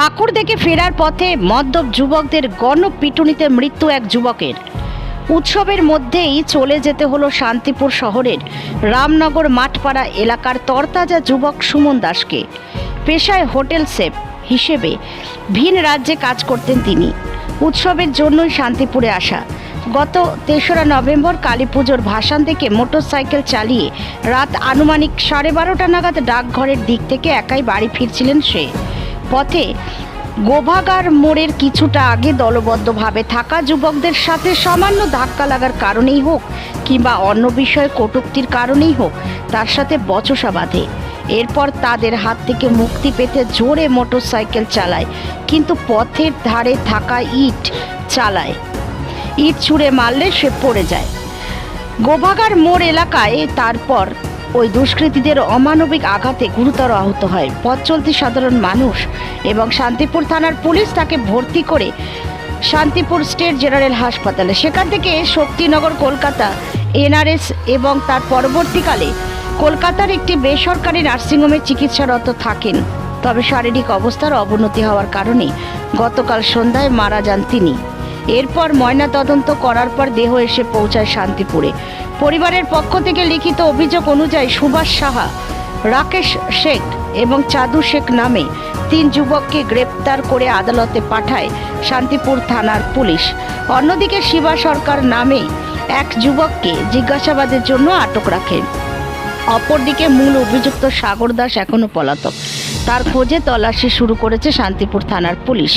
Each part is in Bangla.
ঠাকুর দেখে ফেরার পথে মদ্যপ যুবকদের গণপিটুনিতে মৃত্যু এক যুবকের। উৎসবের মধ্যেই চলে যেতে হলো শান্তিপুর শহরের রামনগর মাঠপাড়া এলাকার তরতাজা যুবক সুমন দাসকে। পেশায় হোটেল সেফ হিসেবে ভিন রাজ্যে কাজ করতেন তিনি। উৎসবের জন্যই শান্তিপুরে আসা। গত তেসরা নভেম্বর কালী পুজোর ভাসান থেকে মোটরসাইকেল চালিয়ে রাত আনুমানিক সাড়ে বারোটা নাগাদ ডাকঘরের দিক থেকে একাই বাড়ি ফিরছিলেন সে। পথে গোভাগার মোড়ের কিছুটা আগে দলবদ্ধভাবে থাকা যুবকদের সাথে সামান্য ধাক্কা লাগার কারণেই হোক কিংবা অন্য বিষয়ে কটূক্তির কারণেই হোক, তার সাথে বচসা বাঁধে। এরপর তাদের হাত থেকে মুক্তি পেতে জোরে মোটরসাইকেল চালায়, কিন্তু পথের ধারে থাকা ইট চালায়। ইট ছুঁড়ে মারলে সে পড়ে যায়। গোভাগার মোড় এলাকায় তারপর ওই দুষ্কৃতীদের অমানবিক আঘাতে গুরুতর আহত হয়। পথ চলতি সাধারণ মানুষ এবং শান্তিপুর থানার পুলিশ তাকে ভর্তি করে শান্তিপুর স্টেট জেনারেল হাসপাতালে। সেখান থেকে শক্তিনগর, কলকাতা, এনআরএস এবং তার পরবর্তীকালে কলকাতার একটি বেসরকারি নার্সিংহোমে চিকিৎসারত থাকেন। তবে শারীরিক অবস্থার অবনতি হওয়ার কারণে গতকাল সন্ধ্যায় মারা যান তিনি। এরপর ময়নাতদন্ত করার পর দেহ এসে পৌঁছায় শান্তিপুরে। পরিবারের পক্ষ থেকে লিখিত অভিযোগ অনুযায়ী সুভাষ সাহা, রাকেশ শেখ এবং চাদু শেখ নামে তিন যুবককে গ্রেপ্তার করে আদালতে পাঠায় শান্তিপুর থানার পুলিশ। অন্যদিকে শিবা সরকার নামে এক যুবককে জিজ্ঞাসাবাদের জন্য আটক রাখে অপরদিকে মূল অভিযুক্ত সাগর দাস এখনও পলাতক। তার খোঁজে তল্লাশি শুরু করেছে শান্তিপুর থানার পুলিশ।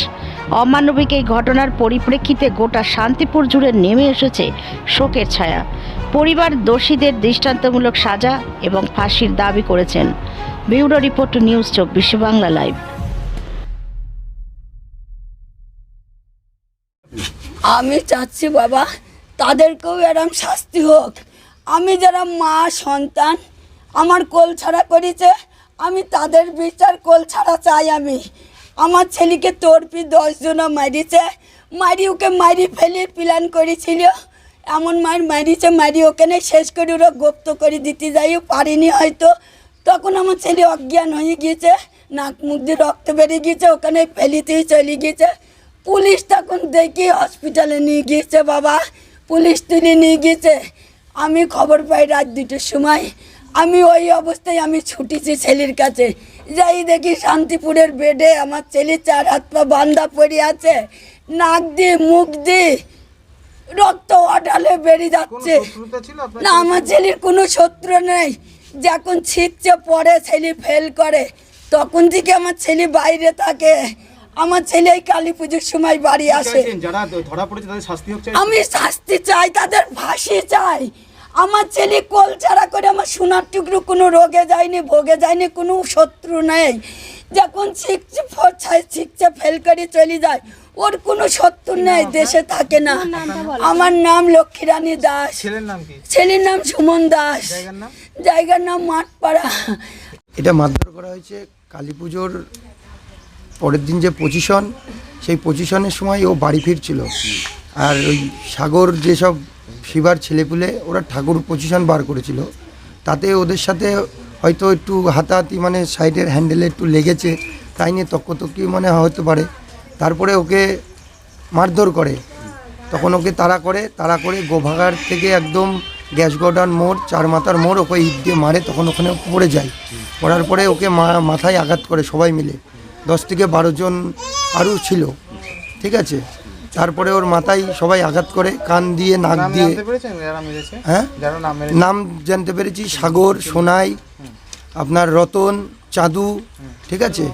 অমানবিক এই ঘটনার পরিপ্রেক্ষিতে গোটা শান্তিপুর জুড়ে নেমে এসেছে শোকের ছায়া। পরিবার দোষীদের দৃষ্টান্তমূলক সাজা এবং ফাঁসির দাবি করেছেন। ব্যুরো রিপোর্ট নিউজ চব্বিশ বাংলা লাইভ। আমি চাচ্ছি বাবা, তাদেরকেও এরম শাস্তি হোক। আমি যারা মা, সন্তান, আমার কোল ছাড়া করেছে, আমি তাদের বিচার কোল ছাড়া চাই আমি। আমার ছেলেকে তোরপি দশজনা মারিছে। মারি ওকে মারি ফেলে প্ল্যান করেছিল। এমন মার মারিছে, মারি ওখানে শেষ করে ওরা গুপ্ত করে দিতে যাইও পারিনি হয়তো। তখন আমার ছেলে অজ্ঞান হয়ে গিয়েছে, নাক মুখ দিয়ে রক্ত বেরিয়ে গিয়েছে, ওখানে ফেলিতেই চলে গিয়েছে। পুলিশ তখন দেখি হসপিটালে নিয়ে গিয়েছে বাবা, পুলিশ তুলে নিয়ে গিয়েছে। আমি খবর পাই রাত দুটোর সময়। আমি ওই অবস্থায় আমি ছুটেছি ছেলের কাছে। যাই দেখি শান্তিপুরের বেডে আমার ছেলে চার হাত পা বান্ধা পড়ে আছে। নাক দিয়ে মুখ দিয়ে রক্ত অডালে বেরিয়ে যাচ্ছে। না আমার ছেলের কোনো শত্রু নেই। যখন ছিটছে পরে ছেলে ফেল করে তখন থেকে আমার ছেলে বাইরে থাকে। আমার ছেলে এই কালী পুজোর সময় বাড়ি আসে। আমি শাস্তি চাই তাদের ফাঁসি চাই। আমার ছেলে কল ছাড়া করে আমার সোনার টুকরো কোনো রোগে যায়নি ভোগে যায়নি কোনো শত্রু নেই। যখন শিখছে ফোরছায় শিখছে ফেল করে চলে যায় ওর কোনো শত্রু নেই দেশে থাকে না। আমার নাম লক্ষ্মীরানী দাস। ছেলের নাম কি? ছেলের নাম সুমন দাস। জায়গার নাম? জায়গার নাম মাঠপাড়া। এটা মারধর করা হয়েছে কালী পুজোর পরের দিন যে পজিশন সেই পজিশনের সময় ও বাড়ি ফিরছিল। আর ওই সাগর যেসব শিবার ছেলেপুলে ওরা ঠাকুর পজিশন বার করেছিল। তাতে ওদের সাথে হয়তো একটু হাতাহাতি মানে সাইডের হ্যান্ডেলে একটু লেগেছে, তাই নিয়ে তক্কতক্কি মানে হতে পারে। তারপরে ওকে মারধর করে। তখন ওকে তাড়া করে তাড়া করে গোভাগার থেকে একদম গ্যাস গোডাউন মোড়, চার মাথার মোড় ওকে ইট দিয়ে মারে, তখন ওখানে পড়ে যায়। পড়ার পরে ওকে মাথায় আঘাত করে সবাই মিলে। দশ থেকে বারো জন আরও ছিল। ঠিক আছে? তারপরে ওর মাথায় সবাই আঘাত করে কান দিয়ে নাক দিয়ে। হ্যাঁ? নাম জানতে পেরেছি সাগর সোনাই আপনার রতন চাঁদু ঠিক আছে?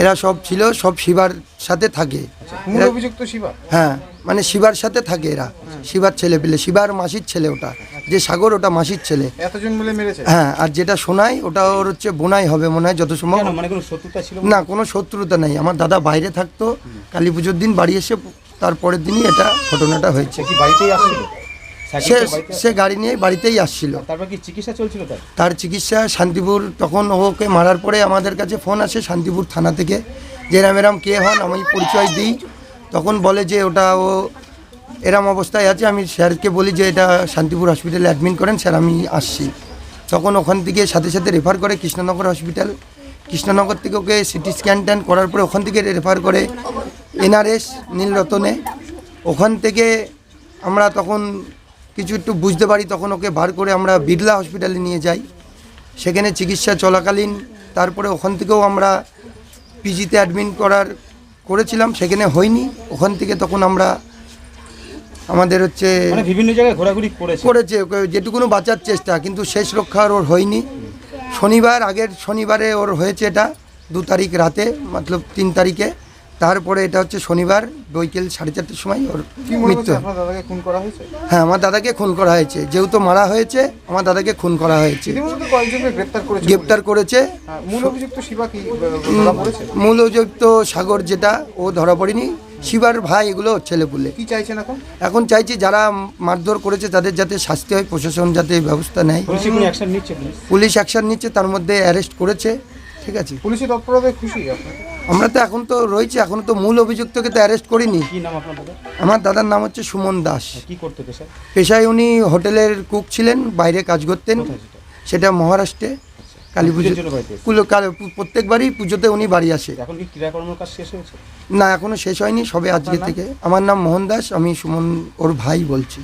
এরা সব ছিল সব শিবার সাথে থাকে। শিবা? হ্যাঁ মানে শিবার সাথে থাকে এরা। শিবার ছেলে পেলে শিবার মাসির ছেলে ওটা। যে সাগর ওটা মাসির ছেলে। হ্যাঁ আর যেটা শোনাই ওটা ওর হচ্ছে বোনাই হবে মনে হয় যত সম্ভব। মানে না কোনো শত্রুতা নেই। আমার দাদা বাইরে থাকতো কালী পুজোর দিন বাড়ি এসে তারপরের দিনই এটা ঘটনাটা হয়েছে। কি বাড়িতেই আসছিল? সে সে গাড়ি নিয়ে বাড়িতেই আসছিল। তারপর কি চিকিৎসা চলছিল তার? তার চিকিৎসা শান্তিপুর তখন ওকে মারার পরে আমাদের কাছে ফোন আসে শান্তিপুর থানা থেকে। যে এরাম এরাম কে হন আমি পরিচয় দিই। তখন বলে যে ওটা ও এরম অবস্থায় আছে। আমি স্যারকে বলি যে এটা শান্তিপুর হসপিটালে অ্যাডমিট করেন স্যার আমি আসছি। তখন ওখান থেকে সাথে সাথে রেফার করে কৃষ্ণনগর হসপিটাল। কৃষ্ণনগর থেকে ওকে সিটি স্ক্যান ট্যান করার পরে ওখান থেকে রেফার করে এনআরএস নীলরতনে। ওখান থেকে আমরা তখন কিছু একটু বুঝতে পারি তখন ওকে বার করে আমরা বিড়লা হসপিটালে নিয়ে যাই। সেখানে চিকিৎসা চলাকালীন তারপরে ওখান থেকেও আমরা পিজিতে অ্যাডমিট করার করেছিলাম সেখানে হয়নি। ওখান থেকে তখন আমরা আমাদের হচ্ছে মানে বিভিন্ন জায়গায় ঘোরাঘুরি করেছে। করেছে যেটুকুনো বাঁচার চেষ্টা কিন্তু শেষ রক্ষা আর ওর হয়নি। শনিবার আগের শনিবারে ওর হয়েছে এটা দু তারিখ রাতে মতলব তিন তারিখে। তারপরে এটা হচ্ছে শনিবার বৈকেল সাড়ে চারটের সময় ওর মৃত্যু। দাদাকে খুন করা হয়েছে? হ্যাঁ আমার দাদাকে খুন করা হয়েছে। যেহেতু মারা হয়েছে আমার দাদাকে খুন করা হয়েছে। গ্রেপ্তার করেছে হ্যাঁ, মূল অভিযুক্ত শিবা কি আহ, ধরা পড়েছে? মূল অভিযুক্ত সাগর যেটা ও ধরা পড়েনি। শিবার ভাই এগুলো ছেলেপুলে কি চাইছেন এখন? এখন চাইছি যারা মারধর করেছে তাদের যাতে শাস্তি হয় প্রশাসন যাতে ব্যবস্থা নেয়। পুলিশ কোনো অ্যাকশন নিচ্ছে পুলিশ। পুলিশ অ্যাকশন নিচ্ছে তার মধ্যে অ্যারেস্ট করেছে। ঠিক আছে। পুলিশের তৎপরতায় খুশি আপনার আমরা তো এখন তো রয়েছে এখন তো মূল অভিযুক্তকে তো অ্যারেস্ট করিনি। কি নাম আপনার দাদা আমার দাদার নাম হচ্ছে সুমন দাস। কি করতে পেশায়? পেশায় উনি হোটেলের কুক ছিলেন বাইরে কাজ করতেন। সেটা? মহারাষ্ট্রে কালী পুজো এসেছে। কুলো কাল- প্রত্যেকবারই পুজোতে উনি বাড়ি আসে। এখন কি ক্রীড়াকর্মের কাজ শেষ হয়েছে? না এখনও শেষ হয়নি সবে আজকে থেকে। আমার নাম মোহন দাস আমি সুমন ওর ভাই বলছি।